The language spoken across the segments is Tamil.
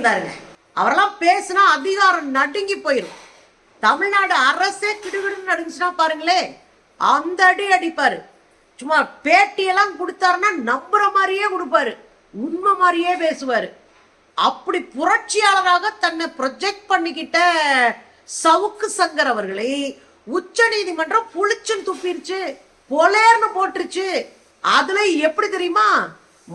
இருந்தாருங்க. அவரெல்லாம் பேசுனா அதிகாரம் நடுங்கி போயிடும் தமிழ்நாடு அரசே கிடுகிடுன்னு நடுங்குச்சுன்னா பாருங்களே அந்த அடி அடிப்பாரு. சும்மா பேட்டியெல்லாம் கொடுத்தாருன்னா நம்புற மாதிரியே கொடுப்பாரு. உண்மை மாதிரியே பேசுவாரு. அப்படி புரட்சியாளராக தன்னை ப்ரொஜெக்ட் பண்ணிக்கிட்ட சவுக்கு சங்கர் அவர்களை உச்ச நீதிமன்றம் புளிச்சுன்னு துப்பிருச்சு பொலேர்னு போட்டுருச்சு. அதுல எப்படி தெரியுமா?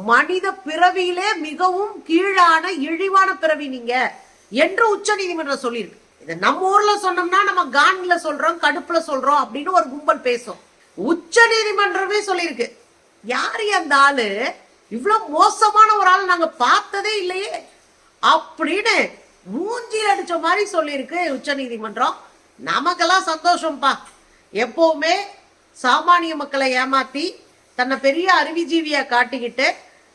மனித பிறவியிலே மிகவும் கீழான இழிவான பிறவி நீங்க என்று உச்ச நீதிமன்றம் சொல்லியிருக்கு. இதை நம்ம ஊர்ல சொன்னோம்னா நம்ம கான்ல சொல்றோம் கடுப்புல சொல்றோம் அப்படின்னு ஒரு கும்பல் பேசும். உச்ச நீதிமன்றமே சொல்லியிருக்கு. யாரு அந்த ஆளு? இவ்வளவு மோசமான ஒரு ஆள் நாங்க பார்த்ததே இல்லையே. அப்படின்னு மூஞ்சில் அடிச்ச மாதிரி சொல்லியிருக்கு உச்ச நீதிமன்றம் நமக்கெல்லாம் சந்தோஷம்ப்பா. எப்பவுமே சாமானிய மக்களை ஏமாத்தி தன்னை பெரிய அறிவிஜீவியா காட்டிக்கிட்டு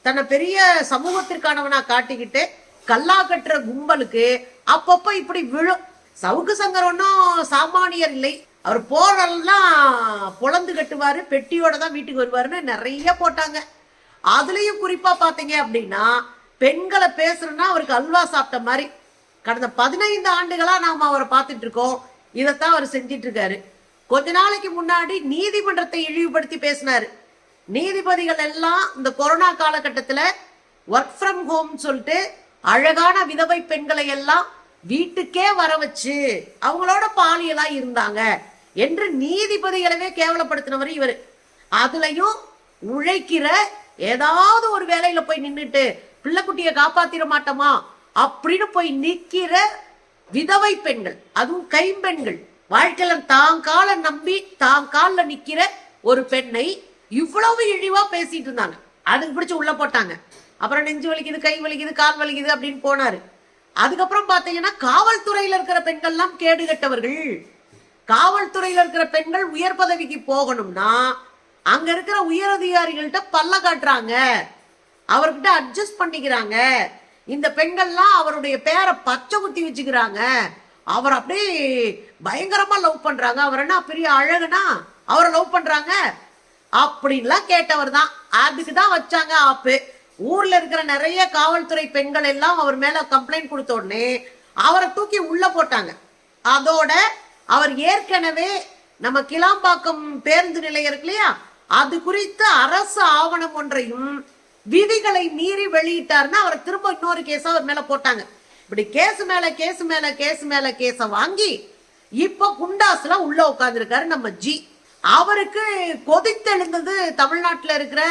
தன்னை பெரிய சமூகத்திற்கானவனா காட்டிக்கிட்டு கல்லா கட்டுற கும்பலுக்கு அப்பப்ப இப்படி விழும். சவுக்கு சங்கர் ஒன்றும் சாமானியர் இல்லை. அவர் போரெல்லாம் பொழந்து கட்டுவாரு பெட்டியோட தான் வீட்டுக்கு வருவாருன்னு நிறைய போட்டாங்க. அதுலயும் குறிப்பா பாத்தீங்க அப்படின்னா பெண்களை பேசுறேன்னா அவருக்கு அல்வா சாப்பிட்ட மாதிரி. கடந்த பதினைந்து ஆண்டுகளா நாம அவரை பார்த்துட்டு இருக்கோம். இதைத்தான் அவர் செஞ்சிட்டு இருக்காரு. கொஞ்ச நாளைக்கு முன்னாடி நீதிமன்றத்தை இழிவுபடுத்தி பேசினாரு. நீதிபதிகள் எல்லாம் இந்த கொரோனா காலகட்டத்தில் ஒர்க் ஃப்ரம் ஹோம் சொல்லிட்டு அழகான விதவை பெண்களை எல்லாம் வீட்டுக்கே வர வச்சு அவங்களோட பாலியலா இருந்தாங்க என்று நீதிபதிகளவே கேவலப்படுத்தினவர் இவர். அதுலயும் உழைக்கிற ஏதாவது ஒரு வேலையில போய் நின்றுட்டு பிள்ளைக்குட்டியை காப்பாத்திர மாட்டோமா அப்படின்னு போய் நிக்கிற விதவை பெண்கள் அதுவும் கைம்பெண்கள் வாழ்க்கையில தான் காலை நம்பி தான் காலில் நிக்கிற ஒரு பெண்ணை இவ்வளவு இழிவா பேசிட்டு இருந்தாங்க. அதுக்கு பிடிச்சு உள்ள போட்டாங்க. அப்புறம் நெஞ்சு வலிக்குது கை வலிக்குது கால் வலிக்குது அப்படின்னு போனாரு. அதுக்கப்புறம் பாத்தீங்கன்னா காவல்துறையில இருக்கிற பெண்கள்லாம் கேடு கட்டவர்கள். காவல்துறையில இருக்கிற பெண்கள் உயர் பதவிக்கு போகணும்னா அங்க இருக்கிற உயர் அதிகாரிகள்கிட்ட பல்ல காட்டுறாங்க. அவர்கிட்ட அட்ஜஸ்ட் பண்ணிக்கிறாங்க. இந்த பெண்கள்லாம் அவருடைய பேரை பச்சை குத்தி வச்சுக்கிறாங்க. அவர் அப்படியே பயங்கரமா லவ் பண்றாங்க. அவர் என்ன பெரிய அழகுனா அவரை லவ் பண்றாங்க. அப்படின்லாம் கேட்டவர் தான் அதுக்கு தான் வச்சாங்க ஆப்பு. ஊர்ல இருக்கிற நிறைய காவல்துறை பெண்கள் எல்லாம் அவர் மேல கம்ப்ளைண்ட் கொடுத்த உடனே அவரை தூக்கி உள்ள போட்டாங்க. அதோட அவர் ஏற்கனவே நம்ம கிளாம்பாக்கம் பேருந்து நிலையம் இருக்கு இல்லையா? அது குறித்து அரசு ஆவணம் ஒன்றையும் விதிகளை மீறி வெளியிட்டாருன்னா அவரை திரும்ப இன்னொரு கேஸ் அவர் மேல போட்டாங்க. இப்படி கேஸ் மேல கேஸ் மேல கேஸ் மேல கேஸ வாங்கி இப்ப குண்டாஸ்ல உள்ள உட்கார்ந்திருக்காரு நம்ம ஜி. அவருக்கு கொதித்தெழுந்தது தமிழ்நாட்டில் இருக்கிற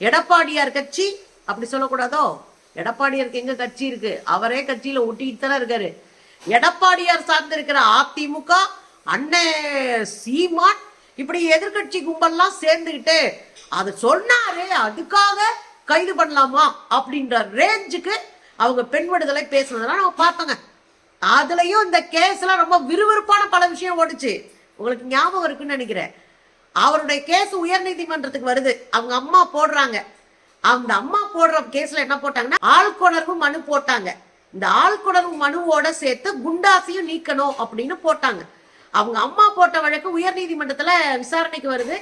எடப்பாடியார் கட்சி. அப்படி சொல்லக்கூடாதோ? எடப்பாடியாருக்கு எங்க கட்சி இருக்கு? அவரே கட்சியில ஒட்டிட்டு தானே இருக்காரு. எடப்பாடியார் சார்ந்திருக்கிற அதிமுக அண்ணன் சீமான் இப்படி எதிர்க்கட்சி கும்பல்லாம் சேர்ந்துக்கிட்டு அது சொன்னாரு அதுக்காக கைது பண்ணலாமா அப்படின்ற ரேஞ்சுக்கு அவங்க பெண் விடுதலை பேசுனதெல்லாம் நம்ம பார்த்தோங்க. அதுலயும் இந்த கேஸ்ல ரொம்ப விறுவிறுப்பான பல விஷயம் ஓடுச்சு. உங்களுக்கு ஞாபகம் இருக்குன்னு நினைக்கிறேன். அவருடைய கேஸ் உயர்நீதிமன்றத்துக்கு வருது. அவங்க அம்மா போடுறாங்க. அந்த அம்மா போடுற கேஸ்ல என்ன போட்டாங்கன்னா ஆள்கொணர்வு மனு போட்டாங்க. இந்த ஆள்கொணர்வு மனுவோட சேர்த்து குண்டாசையும் நீக்கணும் அப்படின்னு போட்டாங்க. அவங்க அம்மா போட்ட வழக்கு உயர்நீதிமன்றத்துல விசாரணைக்கு வருது.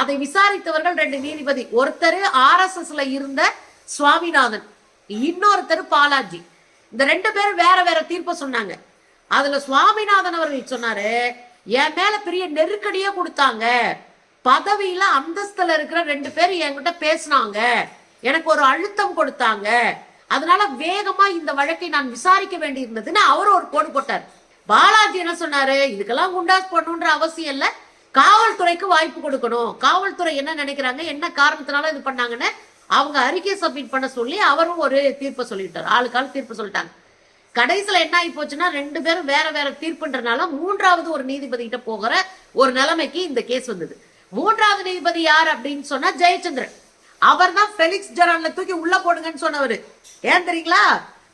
அதை விசாரித்தவர்கள் ரெண்டு நீதிபதி. ஒருத்தர் ஆர்எஸ்எஸ்ல இருந்த சுவாமிநாதன் இன்னொருத்தர் பாலாஜி. இந்த ரெண்டு பேரும் வேற வேற தீர்ப்பை சொன்னாங்க. அதுல சுவாமிநாதன் அவர்கள் சொன்னாரு என் மேல பெரிய நெருக்கடியே கொடுத்தாங்க. பதவியில அந்தஸ்துல இருக்கிற ரெண்டு பேர் என்கிட்ட பேசினாங்க. எனக்கு ஒரு அழுத்தம் கொடுத்தாங்க. அதனால வேகமா இந்த வழக்கை நான் விசாரிக்க வேண்டி இருந்ததுன்னு அவர் ஒரு கோடு போட்டார். பாலாஜி என்ன சொன்னாரு? இதுக்கெல்லாம் குண்டாஸ் போடணுன்ற அவசியம் இல்ல. காவல்துறைக்கு வாய்ப்பு கொடுக்கணும். காவல்துறை என்ன நினைக்கிறாங்க? என்ன காரணத்தினால இது பண்ணாங்கன்னு அவங்க அறிக்கை சப்மிட் பண்ண சொல்லி அவரும் ஒரு தீர்ப்பை சொல்லிட்டார். ஆளுக்கு தீர்ப்பு சொல்லிட்டாங்க. கடைசியில என்ன ஆகி போச்சுன்னா ரெண்டு பேரும் வேற வேற தீர்ப்புன்றனால மூன்றாவது ஒரு நீதிபதி கிட்ட போகிற ஒரு நிலைமைக்கு இந்த கேஸ் வந்தது. மூன்றாவது நீதிபதி யார் அப்படின்னு சொன்னா ஜெயச்சந்திரன். அவர் தான் பெலிக்ஸ் ஜெரான்ல தூக்கி உள்ள போடுங்கன்னு சொன்னவர். ஏன் தெரியுங்களா?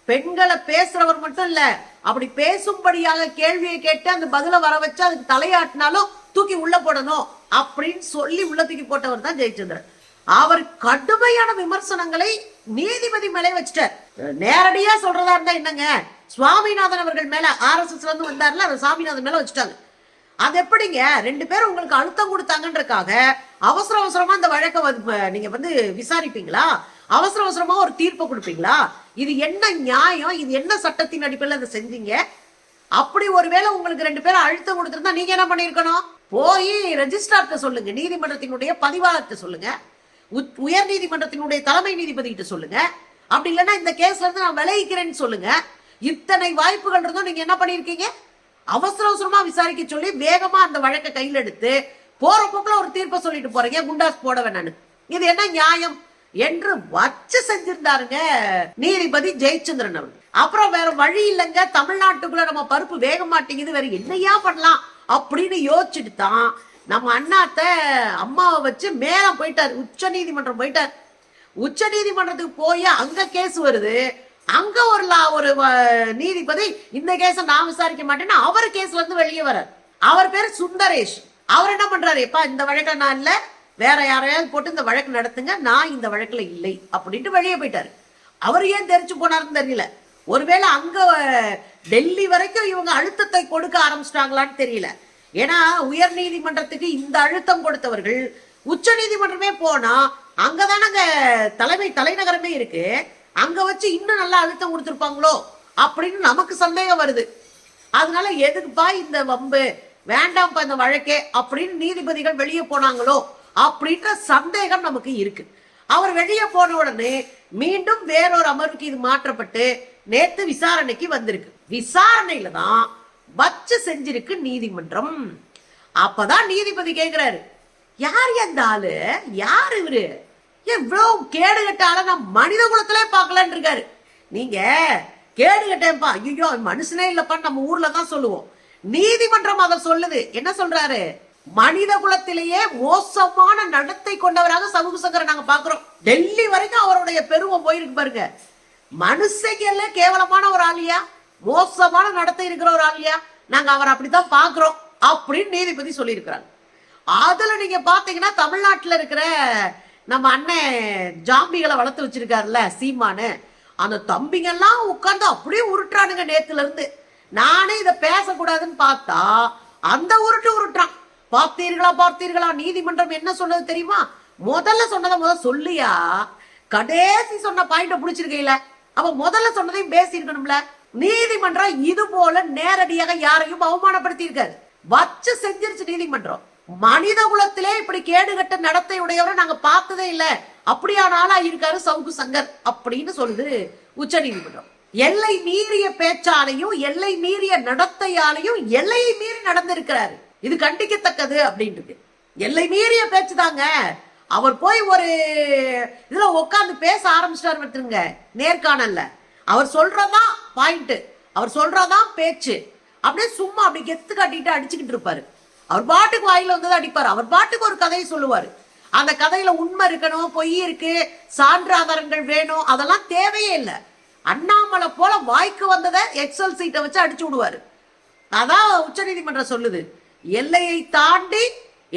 பெண்களை பேசுறவர் மட்டும் இல்ல அப்படி பேசும்படியாக கேள்வியை கேட்டு அந்த பதில வர வச்சு அதுக்கு தலையாட்டினாலும் தூக்கி உள்ள போடணும் அப்படின்னு சொல்லி உள்ள தூக்கி போட்டவர் தான் ஜெயச்சந்திரன். அவர் கடுமையான விமர்சனங்களை நீதிபதி மேலே வச்சுட்டார். நேரடியா சொல்றதா இருந்தா என்னங்க? சுவாமிநாதன் அவர்கள் மேல ஆர்எஸ்எஸ்ல இருந்து வந்தார்ல அவர் சாமிநாதன் மேல வச்சுட்டாங்க. அது எப்படிங்க? ரெண்டு பேரும் உங்களுக்கு அழுத்தம் கொடுத்தாங்கன்றக்காக அவசர அவசரமா அந்த வழக்கை நீங்க வந்து விசாரிப்பீங்களா? அவசர அவசரமா ஒரு தீர்ப்பை கொடுப்பீங்களா? இது என்ன நியாயம்? இது என்ன சட்டத்தின் அடிப்படையில் அதை செஞ்சீங்க? அப்படி ஒருவேளை உங்களுக்கு ரெண்டு பேரும் அழுத்தம் கொடுத்துருந்தா நீங்க என்ன பண்ணிருக்கணும் போய் ரெஜிஸ்ட்ரார்ட்ட சொல்லுங்க. நீதிமன்றத்தினுடைய பதிவாளர்கிட்ட சொல்லுங்க. உத்- உயர் நீதிமன்றத்தினுடைய தலைமை நீதிபதி கிட்ட சொல்லுங்க. அப்படி இல்லைன்னா இந்த கேஸ்ல இருந்து நான் விளைவிக்கிறேன்னு சொல்லுங்க. இத்தனை வாய்ப்புகள் இருந்தும் நீங்க என்ன பண்ணிருக்கீங்க அவசர அவசரமா விசாரிக்க சொல்லி வேகமா அந்த வழக்கை கையில் எடுத்து போற போக்குல ஒரு தீர்ப்பை சொல்லிட்டு போறீங்க. குண்டாஸ் போட வேணான்னு இது என்ன நியாயம்? என்று வச்சு செஞ்சிருந்தாருங்க நீதிபதி ஜெயச்சந்திரன் அவர் அப்புறம் வேற வழி இல்லைங்க. தமிழ்நாட்டுக்குள்ள நம்ம பருப்பு வேக மாட்டேங்குது. வேற என்னையா பண்ணலாம்? அப்படின்னு யோசிச்சுட்டு தான் நம்ம அண்ணாத்த அம்மாவை வச்சு மேல போயிட்டார். உச்ச நீதிமன்றம் போயிட்டார். உச்ச நீதிமன்றத்துக்கு போய் அங்க கேஸ் வருது. அங்க ஒரு லா- ஒரு நீதிபதி இந்த கேஸ நான் விசாரிக்க மாட்டேன்னு அவர் கேஸ்ல இருந்து வெளியே வரார் அவர் பேர் சுந்தரேஷ். அவர் என்ன பண்றாரு? எப்பா இந்த வழக்கை நான் இல்ல. வேற யாரையாவது போட்டு இந்த வழக்கு நடத்துங்க. நான் இந்த வழக்குல இல்லை அப்படின்ட்டு வெளியே போயிட்டாரு. அவர் ஏன் தெரிச்சு போனாருன்னு தெரியல. ஒருவேளை அங்க டெல்லி வரைக்கும் இவங்க அழுத்தத்தை கொடுக்க ஆரம்பிச்சிட்டாங்களான்னு தெரியல. ஏன்னா உயர் நீதிமன்றத்துக்கு இந்த அழுத்தம் கொடுத்தவர்கள் உச்ச நீதிமன்றமே போனா அங்கதானங்க தலைமை தலைநகரமே இருக்கு. அங்க வச்சு இன்னும் நல்லா அழுத்தம் கொடுத்துருப்பாங்களோ அப்படின்னு நமக்கு சந்தேகம் வருது. அதனால எதுக்குப்பா இந்த வம்பு? வேண்டாம்ப்பா இந்த வழக்கே அப்படின்னு நீதிபதிகள் வெளியே போனாங்களோ அப்படின்ற சந்தேகம் நமக்கு இருக்கு. அவர் வெளியே போன உடனே மீண்டும் வேறொரு அமர்வுக்கு இது மாற்றப்பட்டு நேத்து விசாரணைக்கு வந்திருக்கு. விசாரணையில தான் வச்சு செஞ்சிருக்கு நீதிமன்றம். அப்பதான் நீதிபதி கேக்குறாரு யார் எந்த ஆளு? யார் இவரு? எவ்வளவு கேடு கட்ட ஆளை நான் மனித குலத்திலே பார்க்கலன்னு இருக்காரு. நீங்க கேடு கட்டேன்ப்பா. ஐயோ மனுஷனே இல்லப்பா நம்ம ஊர்ல தான் சொல்லுவோம். நீதிமன்றம் அதை சொல்லுது. என்ன சொல்றாரு? மனித குலத்திலேயே மோசமான நடத்தை கொண்டவராக சமூக சங்கரை நாங்க பாக்குறோம் டெல்லி வரைக்கும் அவருடைய பெருமை போயிருக்கு பாருங்க. மனுஷங்கல்ல கேவலமான ஒரு ஆளியா மோசமான நடத்தை இருக்கிற ஒரு ஆளியா நாங்க அவர் அப்படித்தான் பாக்குறோம் அப்படின்னு நீதிபதி சொல்லியிருக்கிறாங்க அதுல நீங்க பாத்தீங்கன்னா தமிழ்நாட்டுல இருக்கிற நம்ம அண்ணன் ஜாம்பிகளை வளர்த்து வச்சிருக்காருல்ல சீமானு. அந்த தம்பிங்கெல்லாம் உட்காந்து அப்படியே உருட்டுறானுங்க நேத்துல இருந்து நானே இதை பேசக்கூடாதுன்னு பார்த்தா அந்த உருட்டு உருட்டுறான். பார்த்தீர்களா பார்த்தீர்களா நீதிமன்றம் என்ன சொன்னது தெரியுமா? முதல்ல சொன்னதை முதல்ல சொல்லியா? கடைசி சொன்ன பாயிண்ட பிடிச்சிருக்கையில. அப்ப முதல்ல சொன்னதையும் பேசியிருக்கணும்ல. நீதிமன்றம் இது போல நேரடியாக யாரையும் அவமானப்படுத்தி இருக்காரு வச்சு செஞ்சிருச்சு நீதிமன்றம். மனித குலத்திலே இப்படி கேடுகட்ட நடத்தை உடையவரை நாங்க பார்த்ததே இல்ல. அப்படியான ஆளா இருக்காரு சவுக்கு சங்கர் அப்படின்னு சொல்லுது உச்ச நீதிமன்றம். எல்லை மீறிய பேச்சாலையும் எல்லை மீறிய நடத்தையாலையும் எல்லையை மீறி நடந்திருக்கிறாரு. இது கண்டிக்கத்தக்கது அப்படின்றது எல்லை மீறிய பேச்சு தாங்க. அவர் போய் ஒரு இதுல உட்கார்ந்து பேச ஆரம்பிச்சிட்டாரு பார்த்துருங்க நேர்காணல்ல. அவர் சொல்றதான் பாயிண்ட். அவர் சொல்றதான் பேச்சு. அப்படியே சும்மா அப்படி கெத்து காட்டிட்டு அடிச்சுக்கிட்டு இருப்பாரு. அவர் பாட்டுக்கு வாயில வந்ததை அடிப்பார். அவர் பாட்டுக்கு ஒரு கதையை சொல்லுவார். அந்த கதையில உண்மை இருக்கணும் பொய் இருக்கு சான்றாதாரங்கள் வேணும் அதெல்லாம் தேவையே இல்லை. அண்ணாமலை போல வாய்க்கு வந்ததை எக்ஸல் சீட்டை வச்சு அடிச்சு விடுவாரு. அதான் உச்சநீதிமன்றம் சொல்லுது. எல்லையை தாண்டி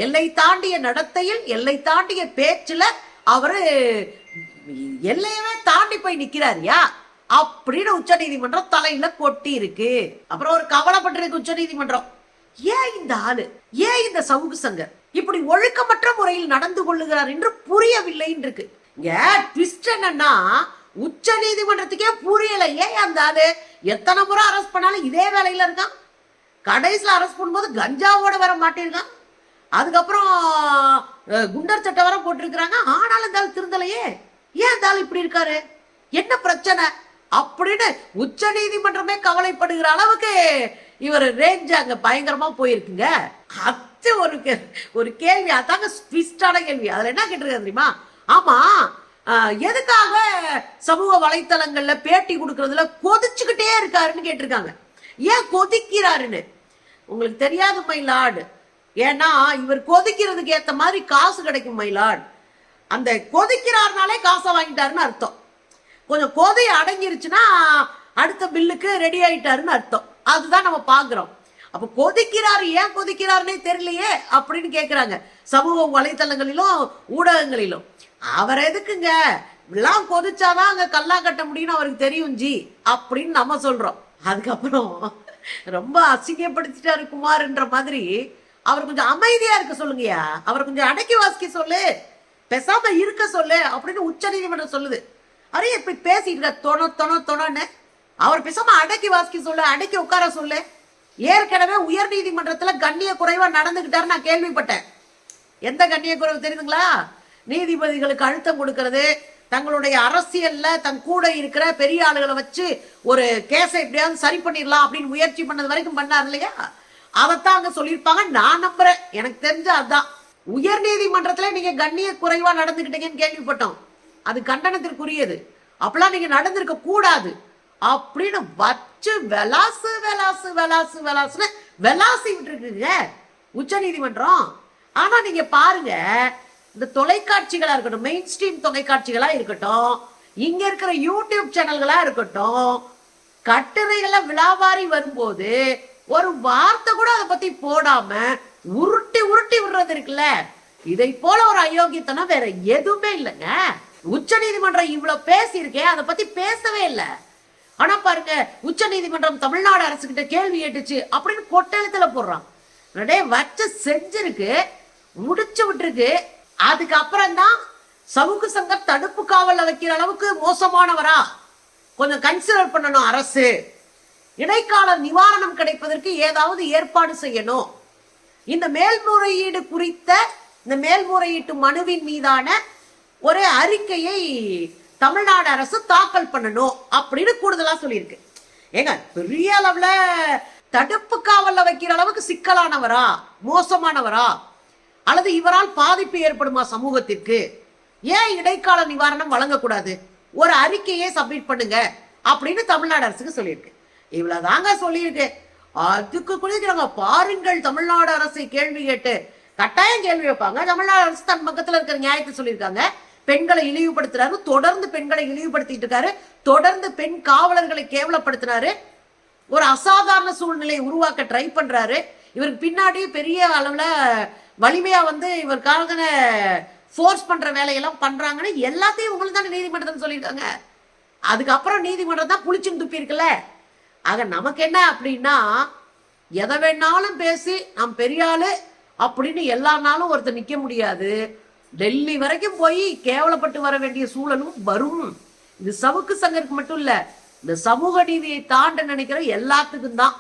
எல்லை தாண்டிய நடத்தையில் எல்லை தாண்டிய பேச்சுல அவரு எல்லையவே தாண்டி போய் நிக்கிறாரியா அப்படின்னு உச்சநீதிமன்றம் தலையில கொட்டி இருக்கு அப்புறம் ஒரு கவலைப்பட்டிருக்கு உச்சநீதிமன்றம். ஏன் இந்த ஆளு? ஏன் இந்த சவுக்கு சங்கர் இப்படி ஒழுக்கமற்ற முறையில் நடந்து கொள்ளுகிறார் என்று புரியவில்லைன்னு இருக்கு ட்விஸ்ட் என்னன்னா உச்ச நீதிமன்றத்துக்கே புரியல. ஏன் அந்த ஆளு? எத்தனை முறை அரெஸ்ட் பண்ணாலும் இதே வேலையில இருக்கான். கடைசியில் அரெஸ்ட் பண்ணும்போது கஞ்சாவோட வர மாட்டிருக்கான் அதுக்கப்புறம் குண்டர் சட்டை வர போட்டிருக்கிறாங்க. ஆனாலும் இந்த ஆள் திருந்தலையே. ஏன் இந்த ஆள் இப்படி இருக்காரு? என்ன பிரச்சனை? அப்படின்னு உச்ச நீதிமன்றமே கவலைப்படுகிற அளவுக்கு இவர் ரேஞ்ச் அங்கே பயங்கரமாக போயிருக்குங்க. அது ஒரு ஒரு கேள்வி அதாங்க ட்விஸ்டான கேள்வி. அதில் என்ன கேட்டிருக்காரு தெரியுமா? ஆமாம் எதுக்காக சமூக வலைத்தளங்கள்ல பேட்டி கொடுக்கறதுல கொதிச்சுக்கிட்டே இருக்காருன்னு கேட்டிருக்காங்க. ஏன் கொதிக்கிறாருன்னு? உங்களுக்கு தெரியாது மயிலாடு ஏன்னா இவர் கொதிக்கிறதுக்கு ஏத்த மாதிரி காசு கிடைக்கும் மயிலாடு அந்த கொதிக்கிறாருனாலே காசை வாங்கிட்டாருன்னு அர்த்தம். கொஞ்சம் கொதி அடங்கிருச்சுன்னா அடுத்த பில்லுக்கு ரெடி ஆயிட்டாருன்னு அர்த்தம். அதுதான் நம்ம பாக்குறோம். அப்ப கொதிக்கிறார் ஏன் கொதிக்கிறாருன்னே தெரியலையே அப்படின்னு கேட்குறாங்க சமூக வலைத்தளங்களிலும் ஊடகங்களிலும். அவர் எதுக்குங்க? எல்லாம் கொதிச்சாதான் அங்க கல்லா கட்ட முடியும்னு அவருக்கு தெரியும் ஜி அப்படின்னு நம்ம சொல்றோம். அதுக்கப்புறம் ரொம்ப அசிங்கப்படுத்திட்டாரு குமார்ன்ற மாதிரி அவர் கொஞ்சம் அமைதியா இருக்க சொல்லுங்கயா அவர் கொஞ்சம் அடக்கி வாசிக்க சொல்லு. பெசாம இருக்க சொல்லு அப்படின்னு உச்ச நீதிமன்றம் சொல்லுது. அரே இப்படி பேசிட்டு இருக்க தொண தொண தொணன்னு அவர் பேசாம அடக்கி வாசிக்க சொல்லு அடக்கி உட்கார சொல்லு. ஏற்கனவே உயர் நீதிமன்றத்துல கண்ணிய குறைவா நடந்துகிட்டாரு நான் கேள்விப்பட்டேன். எந்த கண்ணிய குறைவு தெரியுதுங்களா? நீதிபதிகளுக்கு அழுத்தம் கொடுக்கறது தங்களுடைய அரசியல்ல தன் கூட இருக்கிற பெரிய ஆளுகளை வச்சு ஒரு கேஸை எப்படியாவது சரி பண்ணிடலாம் அப்படின்னு முயற்சி பண்ணது வரைக்கும் பண்ணார் இல்லையா? அதைத்தான் அங்க சொல்லியிருப்பாங்க. நான் நம்புறேன். எனக்கு தெரிஞ்ச அதான். உயர் நீதிமன்றத்துல நீங்க கண்ணிய குறைவா நடந்துகிட்டீங்கன்னு கேள்விப்பட்டோம். அது கண்டனத்திற்குரியது. அப்பெல்லாம் நீங்க நடந்திருக்க கூடாது அப்படின்னு வச்சு வெலாசு வெலாசு வெலாசு வெலாசுன்னு வெலாசி விட்டுருக்குங்க. உச்ச நீதிமன்றம். ஆனா நீங்க பாருங்க இந்த தொலைக்காட்சிகளா இருக்கட்டும் மெயின் ஸ்ட்ரீம் தொலைக்காட்சிகளா இருக்கட்டும் இங்க இருக்கிற யூடியூப் சேனல்களா இருக்கட்டும் கட்டுரைகளை விழாவாரி வரும்போது ஒரு வார்த்தை கூட அதை பத்தி போடாம உருட்டி உருட்டி விடுறது இருக்குல்ல. இதை போல ஒரு அயோக்கியத்தனம் வேற எதுவுமே இல்லைங்க. உச்ச நீதிமன்றம் இவ்வளவு பேசியிருக்கேன் அதை பத்தி பேசவே இல்லை. ஆனா பாருங்க உச்ச நீதிமன்றம் தமிழ்நாடு அரசு கிட்ட கேள்வி கேட்டுச்சு அப்படின்னு கொட்டெழுத்துல போடுறான். டே வச்ச செஞ்சிருக்கு முடிச்சு விட்டுருக்கு. அதுக்கப்புறம் தான் சமூக சங்கம் தடுப்பு காவல்ல வைக்கிற அளவுக்கு மோசமானவரா? கொஞ்சம் கன்சிடர் பண்ணணும் அரசு. இடைக்கால நிவாரணம் கிடைப்பதற்கு ஏதாவது ஏற்பாடு செய்யணும். இந்த மேல்முறையீடு குறித்த இந்த மேல்முறையீட்டு மனுவின் மீதான ஒரு அறிக்கையை தமிழ்நாடு அரசு தாக்கல் பண்ணணும் அப்படின்னு கூடுதலா சொல்லியிருக்கு. ஏங்க பெரிய அளவுல தடுப்பு காவல்ல வைக்கிற அளவுக்கு சிக்கலானவரா? மோசமானவரா? அல்லது இவரால் பாதிப்பு ஏற்படுமா சமூகத்திற்கு? ஏன் இடைக்கால நிவாரணம் வழங்கக்கூடாது? ஒரு அறிக்கையை சப்மிட் பண்ணுங்க அப்படின்னு தமிழ்நாடு அரசுக்கு சொல்லியிருக்கு. இவ்வளவுதாங்க சொல்லியிருக்கு. அதுக்கு குளிக்கிறாங்க பாருங்கள் தமிழ்நாடு அரசை கேள்வி கேட்டு கட்டாயம் கேள்வி வைப்பாங்க. தமிழ்நாடு அரசு தன் பக்கத்துல இருக்கிற நியாயத்தை சொல்லியிருக்காங்க. பெண்களை இழிவுபடுத்துறாரு தொடர்ந்து பெண்களை இழிவுபடுத்திட்டு இருக்காரு தொடர்ந்து பெண் காவலர்களை கேவலப்படுத்துறாரு ஒரு அசாதாரண சூழ்நிலையை உருவாக்க ட்ரை பண்றாரு. இவருக்கு பின்னாடி பெரிய அளவுல வலிமையா வந்து இவருக்காக ஃபோர்ஸ் பண்ற வேலையெல்லாம் பண்றாங்கன்னு எல்லாத்தையும் உங்களுக்கு தானே நீதிமன்றத்தில் சொல்லியிருக்காங்க. அதுக்கப்புறம் நீதிமன்றம் தான் புளிச்சுன்னு துப்பி இருக்குல்ல. ஆக நமக்கு என்ன அப்படின்னா எதை வேணாலும் பேசி நாம் பெரியாளு அப்படின்னு எல்லா நாளும் ஒருத்தர் நிக்க முடியாது. டெல்லி வரைக்கும் போய் கேவலப்பட்டு வர வேண்டிய சூழலும் வரும். இது சவுக்கு சங்கருக்கு மட்டும் இல்ல இந்த சமூக நீதியை தாண்ட நினைக்கிற எல்லாத்துக்கும் தான்.